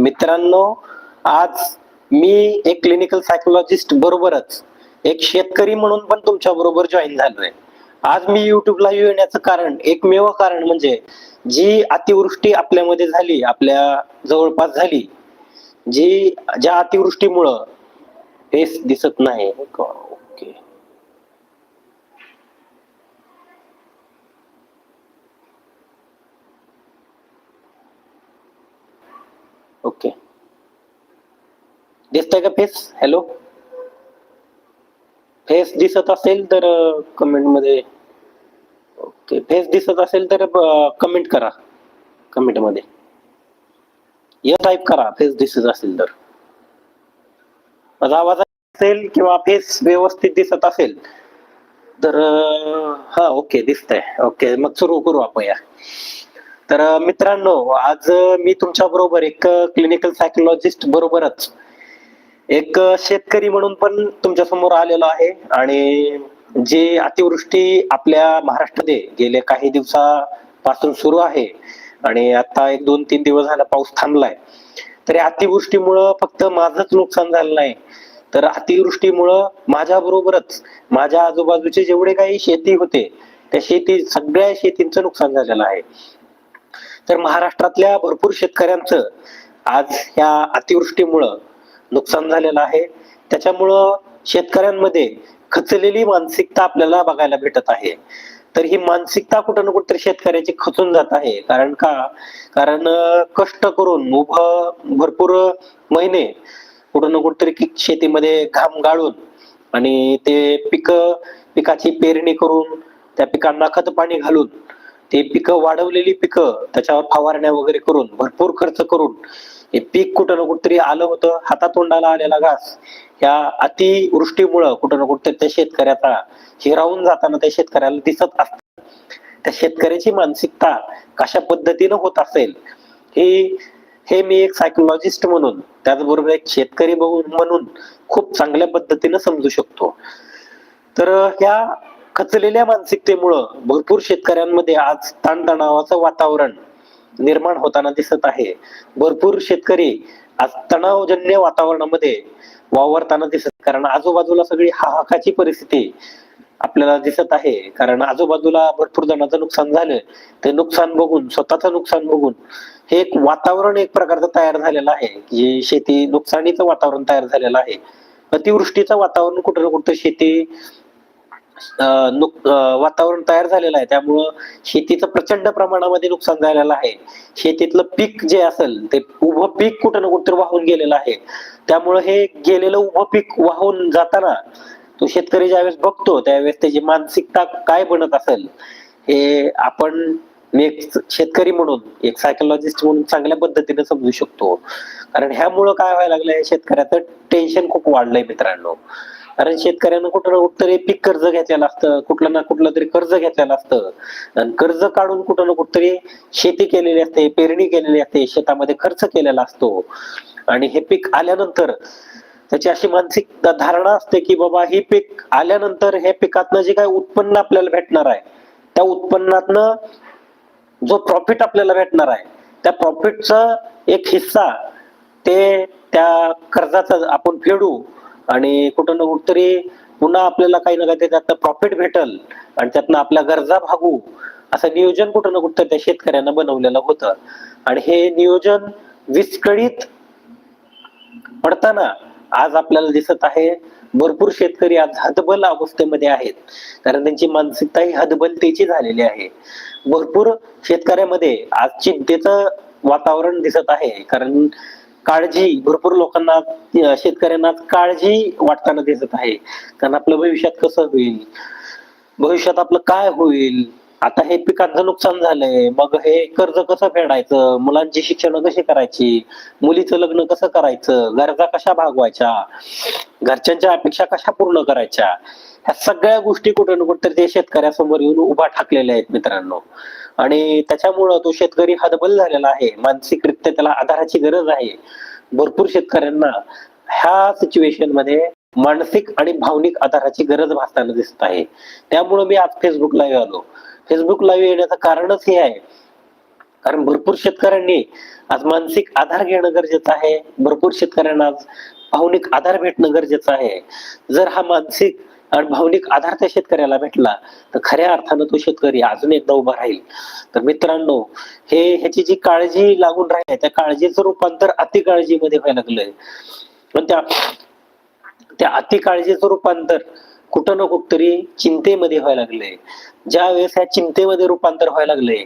मित्रांनो आज मी एक क्लिनिकल सायकोलॉजिस्ट बरोबरच एक शेतकरी म्हणून पण तुमच्या बरोबर जॉईन झालोय. आज मी युट्यूबला येण्याचं कारण एकमेव कारण म्हणजे जी अतिवृष्टी आपल्यामध्ये झाली आपल्या जवळपास झाली जी ज्या अतिवृष्टीमुळं हेच दिसत नाही. ओके. दिसतंय का फेस हॅलो फेस दिसत असेल तर कमेंटमध्ये ओके. फेस दिसत असेल तर कमेंट करा. कमेंटमध्ये. या टाईप करा. फेस दिसत असेल तर. माझा आवाज असेल किंवा फेस व्यवस्थित दिसत असेल तर हा ओके दिसतंय. ओके मग सुरू करू आपण या. तर मित्रांनो आज मी तुमच्या बरोबर एक क्लिनिकल सायकोलॉजिस्ट बरोबरच एक शेतकरी म्हणून पण तुमच्यासमोर आलेलो आहे. आणि जे अतिवृष्टी आपल्या महाराष्ट्रामध्ये गेल्या काही दिवसापासून सुरू आहे आणि आता एक दोन तीन दिवस झाला पाऊस थांबलाय. तर या अतिवृष्टीमुळं फक्त माझंच नुकसान झालं नाही. तर अतिवृष्टीमुळं माझ्या बरोबरच माझ्या आजूबाजूचे जेवढे काही शेती होते त्या शेती सगळ्या शेतींचं नुकसान झालेलं आहे. तर महाराष्ट्रातल्या भरपूर शेतकऱ्यांचं आज ह्या अतिवृष्टीमुळं नुकसान झालेलं आहे. त्याच्यामुळं शेतकऱ्यांमध्ये खचलेली मानसिकता आपल्याला बघायला भेटत आहे. तर ही मानसिकता कुठं ना कुठेतरी शेतकऱ्याची खचून जात आहे. कारण का? कारण कष्ट करून उभं भरपूर महिने कुठं ना कुठेतरी शेतीमध्ये घाम गाळून आणि ते पिक पिकाची पेरणी करून त्या पिकांना खत पाणी घालून ते पिकं वाढवलेली पिकं त्याच्यावर फवारण्या वगैरे करून भरपूर खर्च करून हे पीक कुठं ना कुठतरी आलं होतं हातातोंडाला आलेला घास. या अतिवृष्टीमुळं कुठं ना कुठतरी त्या शेतकऱ्याचा हिरावून जाताना त्या शेतकऱ्याला दिसत असत. त्या शेतकऱ्याची मानसिकता कशा पद्धतीनं होत असेल हे हे मी एक सायकोलॉजिस्ट म्हणून त्याचबरोबर एक शेतकरी बघून म्हणून खूप चांगल्या पद्धतीनं समजू शकतो. तर ह्या खचलेल्या मानसिकतेमुळं भरपूर शेतकऱ्यांमध्ये आज ताणतणावाचं वातावरण निर्माण होताना दिसत आहे. भरपूर शेतकरी आज तणावजन्य वातावरणामध्ये वावरताना दिसत कारण आजूबाजूला सगळी हाहाकाची परिस्थिती आपल्याला दिसत आहे. कारण आजूबाजूला भरपूर जणांचं नुकसान झालं. ते नुकसान बघून स्वतःचं नुकसान बघून हे एक वातावरण एक प्रकारचं तयार झालेलं आहे. की शेती नुकसानीचं वातावरण तयार झालेलं आहे. अतिवृष्टीचं वातावरण कुठं ना कुठं शेती वातावरण तयार झालेलं आहे. त्यामुळं शेतीचं प्रचंड प्रमाणामध्ये नुकसान झालेलं आहे. शेतीतलं पीक जे असेल ते उभं पीक कुठं ना कुठं वाहून गेलेलं आहे. त्यामुळं हे गेलेलं उभं पीक वाहून जाताना तो शेतकरी ज्यावेळेस बघतो त्यावेळेस त्याची मानसिकता काय बनत असेल हे आपण एक शेतकरी म्हणून एक सायकोलॉजिस्ट म्हणून चांगल्या पद्धतीने समजू शकतो. कारण ह्यामुळं काय व्हायला लागलंय शेतकऱ्याचं टेन्शन खूप वाढलंय मित्रांनो. कारण शेतकऱ्यांना कुठं ना कुठं तरी पीक कर्ज घेतलेलं असतं कुठलं ना कुठलं तरी कर्ज घेतलेलं असतं आणि कर्ज काढून कुठं ना कुठं तरी शेती केलेली असते पेरणी केलेली असते शेतामध्ये खर्च केलेला असतो. आणि हे पीक आल्यानंतर त्याची अशी मानसिक धारणा असते की बाबा ही पीक आल्यानंतर हे पिकातनं जे काही उत्पन्न आपल्याला भेटणार आहे त्या उत्पन्नातनं जो प्रॉफिट आपल्याला भेटणार आहे त्या प्रॉफिटचा एक हिस्सा ते त्या कर्जाचा आपण फेडू आणि कुठं ना कुठतरी पुन्हा आपल्याला काही ना काही त्यातनं प्रॉफिट भेटल आणि त्यातनं आपल्या गरजा भागू असं नियोजन कुठं ना कुठं त्या शेतकऱ्यांना बनवलेलं होतं. आणि हे नियोजन विस्कळीत पडताना आज आपल्याला दिसत आहे भरपूर शेतकरी आज हतबल अवस्थेमध्ये आहेत. कारण त्यांची मानसिकता ही हतबलतेची झालेली आहे. भरपूर शेतकऱ्यामध्ये आज चिंतेचं वातावरण दिसत आहे. कारण काळजी भरपूर लोकांना शेतकऱ्यांना काळजी वाटताना दिसत आहे. कारण आपलं भविष्यात कसं होईल? भविष्यात आपलं काय होईल? आता हे पिकांचं नुकसान झालंय. मग हे कर्ज कसं फेडायचं? मुलांची शिक्षण कशी करायची? मुलीचं लग्न कसं करायचं? गरजा कशा भागवायच्या? घरच्यांच्या अपेक्षा कशा पूर्ण करायच्या? ह्या सगळ्या गोष्टी कुठे ना कुठे ते शेतकऱ्यासमोर येऊन उभा ठाकलेल्या आहेत मित्रांनो. आणि त्याच्यामुळं तो शेतकरी हतबल झालेला आहे. मानसिकरित्या त्याला आधाराची गरज आहे. भरपूर शेतकऱ्यांना ह्या सिच्युएशनमध्ये मानसिक आणि भावनिक आधाराची गरज भासताना दिसत आहे. त्यामुळे मी आज फेसबुक लाईव्ह आलो. फेसबुक लाईव्ह येण्याचं कारणच हे आहे. कारण भरपूर शेतकऱ्यांनी आज मानसिक आधार घेणं गरजेचं आहे. भरपूर शेतकऱ्यांना आज भावनिक आधार भेटणं गरजेचं आहे. जर हा मानसिक भावनिक आधार त्या शेतकऱ्याला भेटला तर खऱ्या अर्थानं तो शेतकरी अजून एकदा उभा राहील. तर मित्रांनो हे ह्याची जी काळजी लागून राहिली त्या काळजीचं रूपांतर अति काळजीमध्ये व्हायला लागलंय. पण त्या त्या अति काळजीचं रूपांतर कुठं ना कुठतरी चिंतेमध्ये व्हायला लागलंय. ज्या वेळेस ह्या चिंतेमध्ये रूपांतर व्हायला लागले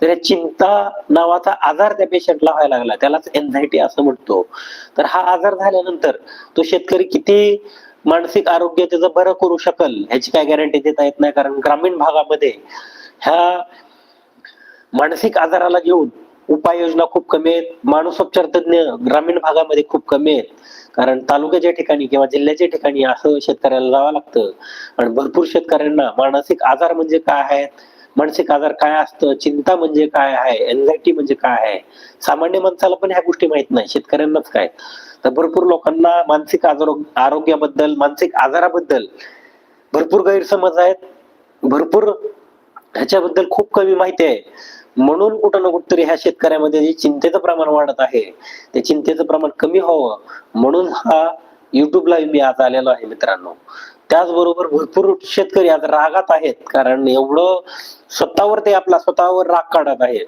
तर या चिंता नावाचा आजार त्या पेशंटला व्हायला लागला. त्यालाच एन्झायटी असं म्हणतो. तर हा आजार झाल्यानंतर तो शेतकरी किती मानसिक आरोग्य त्याचं बरं करू शकल ह्याची काय गॅरंटी देता येत नाही. कारण ग्रामीण भागामध्ये ह्या मानसिक आजाराला घेऊन उपाययोजना खूप कमी आहेत. मानसोपचार तज्ञ ग्रामीण भागामध्ये खूप कमी आहेत. कारण तालुक्याच्या ठिकाणी किंवा जिल्ह्याच्या ठिकाणी असं शेतकऱ्याला जावं लागतं. आणि भरपूर शेतकऱ्यांना मानसिक आजार म्हणजे काय आहेत? मानसिक आजार काय असतं चिंता म्हणजे काय आहे एन्झायटी म्हणजे काय आहे? सामान्य माणसाला पण ह्या गोष्टी माहीत नाही शेतकऱ्यांनाच काय? तर भरपूर लोकांना मानसिक आजार आरोग्याबद्दल मानसिक आजाराबद्दल भरपूर गैरसमज आहेत. भरपूर ह्याच्याबद्दल खूप कमी माहिती आहे. म्हणून कुठं ना कुठतरी ह्या शेतकऱ्यामध्ये जे चिंतेचं प्रमाण वाढत आहे ते चिंतेचं प्रमाण कमी व्हावं. म्हणून हा युट्यूबला मी आज आलेलो आहे मित्रांनो. त्याचबरोबर भरपूर शेतकरी आज रागात आहेत कारण एवढं स्वतःवर ते आपला स्वतःवर राग काढत आहेत.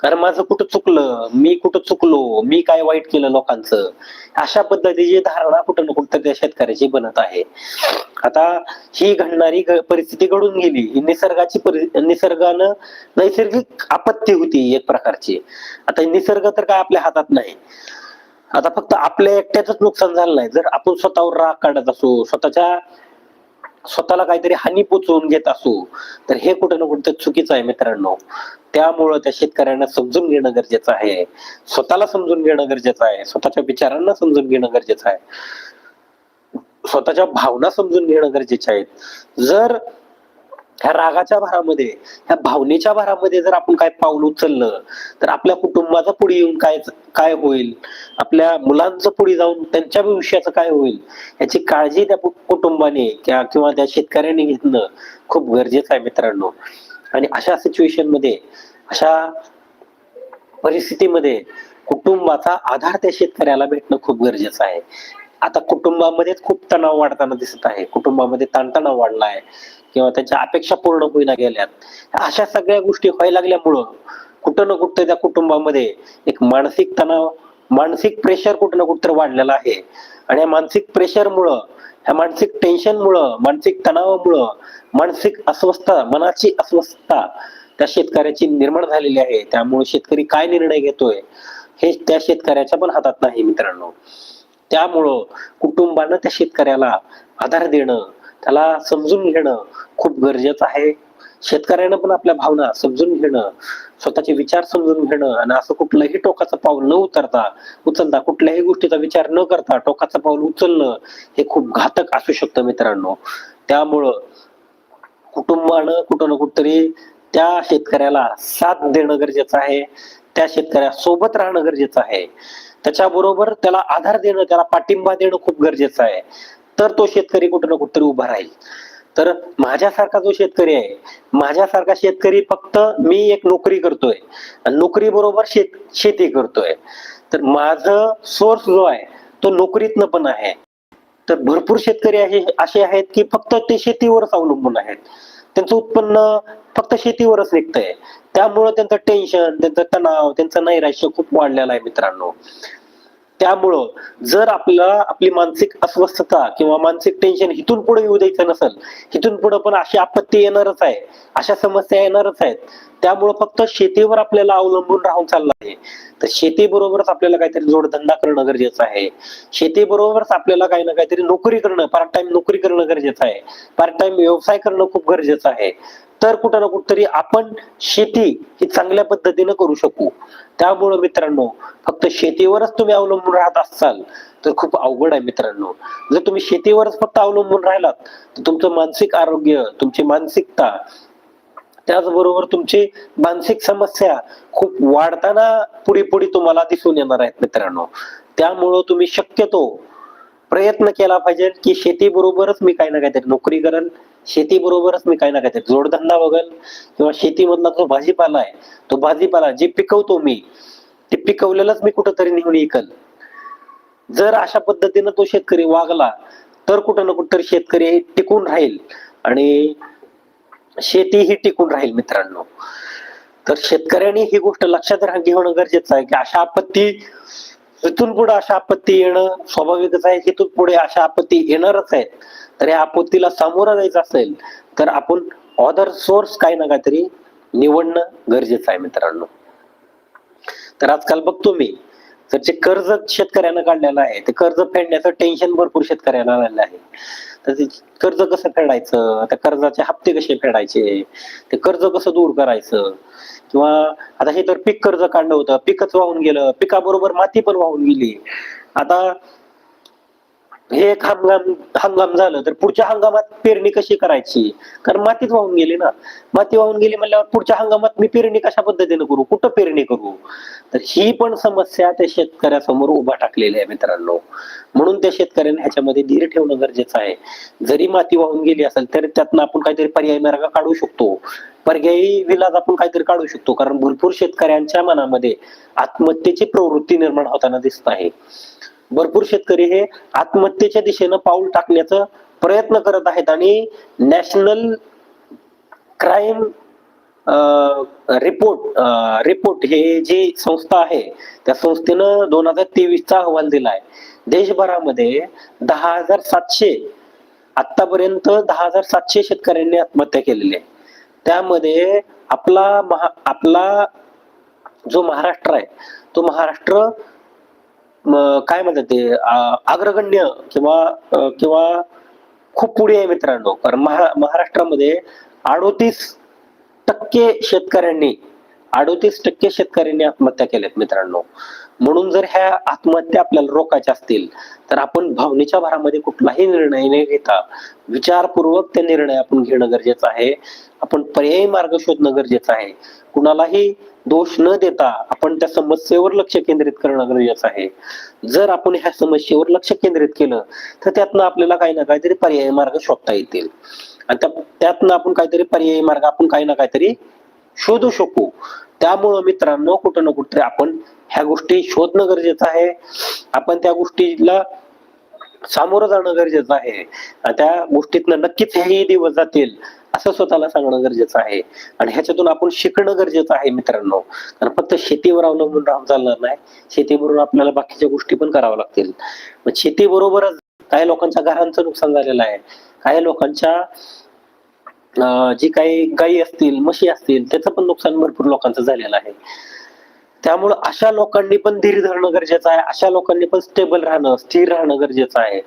कारण माझं कुठं चुकलं मी कुठं चुकलो मी काय वाईट केलं लोकांचं अशा पद्धतीची धारणा कुठं ना कुठं त्या शेतकऱ्याची बनत आहे. आता ही घडणारी परिस्थिती घडून गेली ही निसर्गाची निसर्गानं नैसर्गिक आपत्ती होती एक प्रकारची. आता निसर्ग तर काय आपल्या हातात नाही. आता फक्त आपल्या एकट्याच नुकसान झालं नाही जर आपण स्वतःवर राग काढत असू स्वतःच्या स्वतःला काहीतरी हानी पोचवून घेत असू तर हे कुठं ना कुठं चुकीचं आहे मित्रांनो. त्यामुळं त्या शेतकऱ्यांना समजून घेणं गरजेचं आहे. स्वतःला समजून घेणं गरजेचं आहे. स्वतःच्या विचारांना समजून घेणं गरजेचं आहे. स्वतःच्या भावना समजून घेणं गरजेचं आहेत. जर ह्या रागाच्या भारामध्ये ह्या भावनेच्या भारामध्ये जर आपण काय पाऊल उचललं तर आपल्या कुटुंबाचं पुढे येऊन काय काय होईल? आपल्या मुलांचं पुढे जाऊन त्यांच्या भविष्याचं काय होईल? याची काळजी त्या कुटुंबाने किंवा किंवा त्या शेतकऱ्याने घेतलं खूप गरजेचं आहे मित्रांनो. आणि अशा सिच्युएशनमध्ये अशा परिस्थितीमध्ये कुटुंबाचा आधार त्या शेतकऱ्याला भेटणं खूप गरजेचं आहे. आता कुटुंबामध्येच खूप तणाव वाढताना दिसत आहे. कुटुंबामध्ये ताणतणाव वाढलाय. किंवा त्यांच्या अपेक्षा पूर्ण होईना गेल्यात. अशा सगळ्या गोष्टी व्हायला लागल्यामुळं कुठं ना कुठं त्या कुटुंबामध्ये एक मानसिक तणाव मानसिक प्रेशर कुठं ना कुठं वाढलेला आहे. आणि या मानसिक प्रेशरमुळं ह्या मानसिक टेन्शनमुळं मानसिक तणावामुळं मानसिक अस्वस्थता मनाची अस्वस्थता त्या शेतकऱ्याची निर्माण झालेली आहे. त्यामुळे शेतकरी काय निर्णय घेतोय हे त्या शेतकऱ्याच्या पण हातात नाही मित्रांनो. त्यामुळं कुटुंबानं त्या शेतकऱ्याला आधार देणं त्याला समजून घेणं खूप गरजेचं आहे. शेतकऱ्यानं पण आपल्या भावना समजून घेणं स्वतःचे विचार समजून घेणं आणि असं कुठलंही टोकाचं पाऊल न उतरता उचलता कुठल्याही गोष्टीचा विचार न करता टोकाचं पाऊल उचलणं हे खूप घातक असू शकतं मित्रांनो. त्यामुळं कुटुंबानं कुठं ना कुठतरी त्या शेतकऱ्याला साथ देणं गरजेचं आहे. त्या शेतकऱ्यासोबत राहणं गरजेचं आहे. त्याच्याबरोबर त्याला आधार देणं त्याला पाठिंबा देणं खूप गरजेचं आहे. तर तो शेतकरी कुठं ना कुठतरी उभा राहील. तर माझ्यासारखा जो शेतकरी आहे माझ्यासारखा शेतकरी फक्त मी एक नोकरी करतोय. आणि नोकरी बरोबर शेत शेती करतोय. तर माझं सोर्स जो आहे तो नोकरीतनं पण आहे. तर भरपूर शेतकरी असे असे आहेत की फक्त ते शेतीवरच अवलंबून आहेत. त्यांचं उत्पन्न फक्त शेतीवरच निघतंय. त्यामुळं त्यांचं टेन्शन त्यांचं तणाव त्यांचं नैराश्य खूप वाढलेलं आहे मित्रांनो. त्यामुळं जर आपला आपली मानसिक अस्वस्थता किंवा मानसिक टेन्शन इथून पुढे येऊ द्यायचं नसेल इथून पुढे पण अशी आपत्ती येणारच आहे अशा समस्या येणारच आहेत. त्यामुळं फक्त शेतीवर आपल्याला अवलंबून राहून चाललं आहे. तर शेतीबरोबरच आपल्याला काहीतरी जोडधंदा करणं गरजेचं आहे. शेतीबरोबरच आपल्याला काही ना काहीतरी नोकरी करणं पार्ट टाइम नोकरी करणं गरजेचं आहे. पार्ट टाइम व्यवसाय करणं खूप गरजेचं आहे. तर कुठं ना कुठतरी आपण शेती ही चांगल्या पद्धतीनं करू शकू. त्यामुळं मित्रांनो फक्त शेतीवरच तुम्ही अवलंबून राहत असाल तर खूप अवघड आहे मित्रांनो. जर तुम्ही शेतीवरच फक्त अवलंबून राहिलात तर तुमचं मानसिक आरोग्य तुमची मानसिकता त्याचबरोबर तुमची मानसिक समस्या खूप वाढताना पुढे पुढे तुम्हाला दिसून येणार आहेत मित्रांनो. त्यामुळं तुम्ही शक्यतो प्रयत्न केला पाहिजे की शेती बरोबरच मी काही ना काहीतरी नोकरी करेन शेतीबरोबरच मी काही ना काहीतरी जोडधंदा बघेल किंवा शेतीमधला जो भाजीपाला आहे तो भाजीपाला जे पिकवतो मी ते पिकवलेलंच मी कुठंतरी नेऊन ऐकल जर अशा पद्धतीनं तो शेतकरी वागला तर कुठं ना कुठं तरी शेतकरी टिकून राहील आणि शेती ही टिकून राहील मित्रांनो. तर शेतकऱ्यांनी ही गोष्ट लक्षात रा- घेणं गरजेचं आहे की अशा आपत्ती इथून पुढे अशा आपत्ती येणं स्वाभाविकच आहे. इथून पुढे अशा आपत्ती येणारच आहेत. तर या आपत्तीला सामोरं जायचं असेल तर आपण ऑदर सोर्स काही ना काहीतरी निवडणं गरजेचं आहे मित्रांनो. तर आजकाल बघतो मी तर जे कर्ज शेतकऱ्यांना काढलेलं आहे ते कर्ज फेडण्याचं टेन्शन भरपूर शेतकऱ्यांना आलेलं आहे. तर ते कर्ज कसं फेडायचं? त्या कर्जाचे हप्ते कसे फेडायचे? ते कर्ज कसं दूर करायचं? किंवा आता हे तर पीक कर्ज काढलं होतं. पिकच वाहून गेलं. पिकाबरोबर माती पण वाहून गेली. आता हे एक हंगाम हंगाम झालं तर पुढच्या हंगामात पेरणी कशी करायची? कारण मातीत वाहून गेली ना. माती वाहून गेली म्हणल्यावर पुढच्या हंगामात मी पेरणी कशा पद्धतीने करू? कुठं पेरणी करू? तर ही पण समस्या त्या शेतकऱ्यासमोर उभा टाकलेली आहे मित्रांनो. म्हणून त्या शेतकऱ्याने ह्याच्यामध्ये धीर ठेवणं गरजेचं आहे. जरी माती वाहून गेली असेल तरी त्यातनं आपण काहीतरी पर्यायी मार्ग काढू शकतो. पर्यायी विलाज आपण काहीतरी काढू शकतो. कारण भरपूर शेतकऱ्यांच्या मनामध्ये आत्महत्येची प्रवृत्ती निर्माण होताना दिसत आहे. भरपूर शेतकरी हे आत्महत्येच्या दिशेनं पाऊल टाकण्याचा प्रयत्न करत आहेत आणि नॅशनल क्राईम रिपोर्ट रिपोर्ट हे जी संस्था आहे त्या संस्थेनं दोन हजार तेवीसचा अहवाल दिलाय. देशभरामध्ये दहा हजार सातशे आतापर्यंत दहा हजार सातशे शेतकऱ्यांनी आत्महत्या केलेली आहे. त्यामध्ये आपला महा आपला जो महाराष्ट्र आहे तो महाराष्ट्र काय म्हणतात ते अग्रगण्य किंवा किंवा खूप पुढे आहे मित्रांनो. कारण महा महाराष्ट्रामध्ये अडोतीस टक्के शेतकऱ्यांनी अडोतीस टक्के शेतकऱ्यांनी आत्महत्या केल्यात मित्रांनो. म्हणून जर ह्या आत्महत्या आपल्याला रोखायच्या असतील तर आपण भावनेच्या भरामध्ये कुठलाही निर्णय न घेता विचारपूर्वक ते निर्णय आपण घेणं गरजेचं आहे. आपण पर्यायी मार्ग शोधणं गरजेचं आहे. कुणालाही दोष न देता आपण त्या समस्येवर लक्ष केंद्रित करणं गरजेचं आहे. जर आपण ह्या समस्येवर लक्ष केंद्रित केलं तर त्यातनं आपल्याला काही ना काहीतरी पर्यायी मार्ग शोधता येतील. आणि त्यातनं आपण काहीतरी पर्यायी मार्ग आपण काही ना काहीतरी शोधू शकू. त्यामुळं मित्रांनो कुठं ना कुठं आपण ह्या गोष्टी शोधणं गरजेचं आहे. आपण त्या गोष्टीला सामोरं जाणं गरजेचं आहे. त्या गोष्टीतनं नक्कीच हेही दिवस जातील असं स्वतःला सांगणं गरजेचं आहे. आणि ह्याच्यातून आपण शिकणं गरजेचं आहे मित्रांनो. कारण फक्त शेतीवर अवलंबून राहून चालणार नाही. शेतीबरोबर आपल्याला बाकीच्या गोष्टी पण कराव्या लागतील. मग शेतीबरोबरच काही लोकांच्या घरांचं नुकसान झालेलं आहे. काही लोकांच्या जी काही गायी असतील म्हशी असतील त्याचं पण नुकसान भरपूर लोकांचं झालेलं आहे. त्यामुळं अशा लोकांनी पण धीर धरणं गरजेचं आहे. अशा लोकांनी पण स्टेबल राहणं स्थिर राहणं गरजेचं आहे.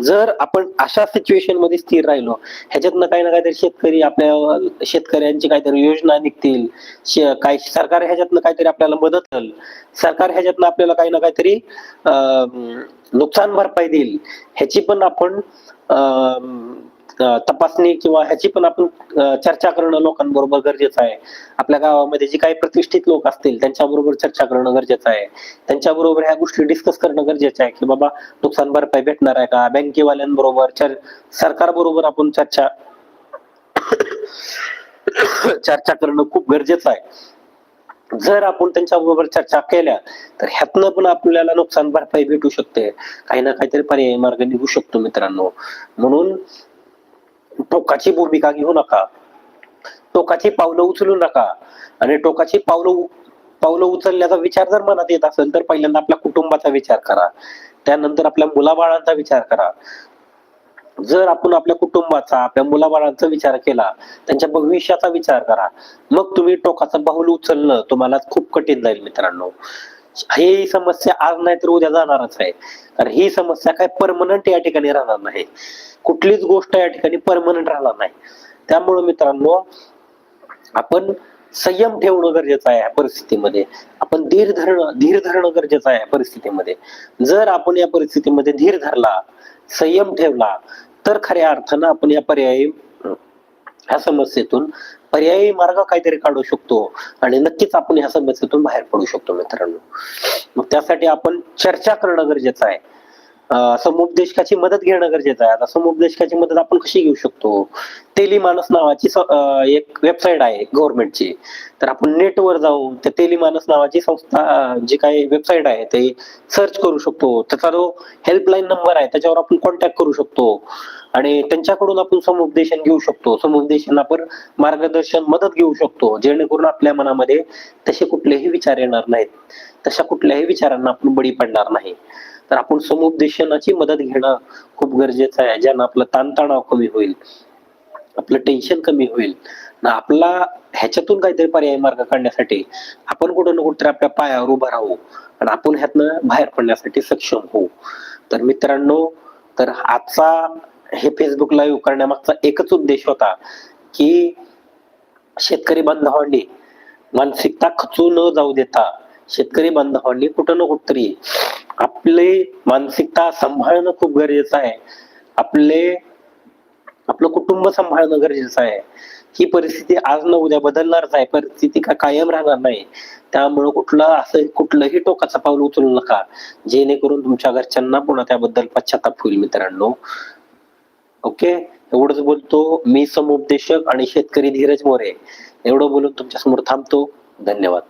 जर आपण अशा सिच्युएशनमध्ये स्थिर राहिलो ह्याच्यातनं काही ना काहीतरी शेतकरी आपल्या शेतकऱ्यांची काहीतरी योजना निघतील. काय काही सरकार ह्याच्यातनं काहीतरी आपल्याला मदत होईल. सरकार ह्याच्यातनं आपल्याला काही ना काहीतरी अं, नुकसान भरपाई देईल. ह्याची पण आपण अं, तपासणी किंवा ह्याची पण आपण चर्चा करणं लोकांबरोबर गरजेचं आहे. आपल्या गावामध्ये जे काही प्रतिष्ठित लोक असतील त्यांच्याबरोबर चर्चा करणं गरजेचं आहे. त्यांच्याबरोबर ह्या गोष्टी डिस्कस करणं गरजेचं आहे की बाबा नुकसान भरपाई भेटणार आहे का? बँकेवाल्यांबरोबर सरकार सरकारबरोबर आपण चर्चा चर्चा करणं खूप गरजेचं आहे. जर आपण त्यांच्याबरोबर चर्चा केल्या तर ह्यातनं पण आपल्याला नुकसान भरपाई भेटू शकते. काही ना काहीतरी पर्यायी मार्ग निघू शकतो मित्रांनो. म्हणून टोकाची भूमिका घेऊ नका. टोकाची पावलं उचलू नका. आणि टोकाची पावलं पावलं उचलण्याचा विचार जर मनात येत असेल तर पहिल्यांदा आपल्या कुटुंबाचा विचार करा. त्यानंतर आपल्या मुलाबाळांचा विचार करा. जर आपण आपल्या कुटुंबाचा आपल्या मुलाबाळांचा विचार केला त्यांच्या भविष्याचा विचार करा. मग तुम्ही टोकाचं पाऊल उचलणं तुम्हाला खूप कठीण जाईल मित्रांनो. ही समस्या आज नाही तर उद्या जाणारच आहे. कारण ही समस्या काय परमनंट या ठिकाणी राहणार नाही. कुठलीच गोष्ट या ठिकाणी परमनंट राहणार नाही. त्यामुळे मित्रांनो आपण संयम ठेवणं गरजेचं आहे या परिस्थितीमध्ये. आपण धीर धरणं धीर धरणं गरजेचं आहे या परिस्थितीमध्ये. जर आपण या परिस्थितीमध्ये धीर धरला संयम ठेवला तर खऱ्या अर्थानं आपण या पर्यायी ह्या समस्येतून पर्यायी मार्ग काहीतरी काढू शकतो. आणि नक्कीच आपण ह्या समस्येतून बाहेर पडू शकतो मित्रांनो. मग त्यासाठी आपण चर्चा करणं गरजेचं आहे. समुपदेशकाची मदत घेणं गरजेचं आहे. आता समुपदेशकाची मदत आपण कशी घेऊ शकतो? तेलीमानस नावाची एक वेबसाईट आहे गव्हर्नमेंटची तर आपण नेटवर जाऊन त्या तेलीमानस नावाची संस्था जी काही वेबसाईट आहे ते सर्च करू शकतो. त्याचा जो हेल्पलाईन नंबर आहे त्याच्यावर आपण कॉन्टॅक्ट करू शकतो. आणि त्यांच्याकडून आपण समुपदेशन घेऊ शकतो. समुपदेशन आपण मार्गदर्शन मदत घेऊ शकतो. जेणेकरून आपल्या मनामध्ये तसे कुठलेही विचार येणार नाहीत. तशा कुठल्याही विचारांना आपण बळी पडणार नाही. तर आपण समुपदेशनाची मदत घेणं खूप गरजेचं आहे ज्यानं आपलं ताणतणाव कमी होईल आपलं टेन्शन कमी होईल. ना आपला ह्याच्यातून काहीतरी पर्याय मार्ग काढण्यासाठी आपण कुठं ना कुठेतरी आपल्या पायावर उभं राहू आणि आपण ह्यातनं बाहेर पडण्यासाठी सक्षम होऊ. तर मित्रांनो तर आजचा हे फेसबुक लाईव्ह करण्यामागचा एकच उद्देश होता की शेतकरी बांधवांनी मानसिकता खचू न जाऊ देता शेतकरी बांधवांनी कुठं ना कुठतरी आपले मानसिकता सांभाळणं खूप गरजेचं आहे. आपले आपलं कुटुंब सांभाळणं गरजेचं आहे. ही परिस्थिती आज न उद्या बदलणारच आहे. परिस्थिती का कायम राहणार नाही. त्यामुळं कुठलं असं कुठलंही टोकाचं पाऊल उचलू नका. जेणेकरून तुमच्या घरच्यांना पुन्हा त्याबद्दल पश्चाताप होईल मित्रांनो. ओके? एवढंच बोलतो. मी समुपदेशक आणि शेतकरी धीरज मोरे. एवढं बोलून तुमच्यासमोर थांबतो. धन्यवाद.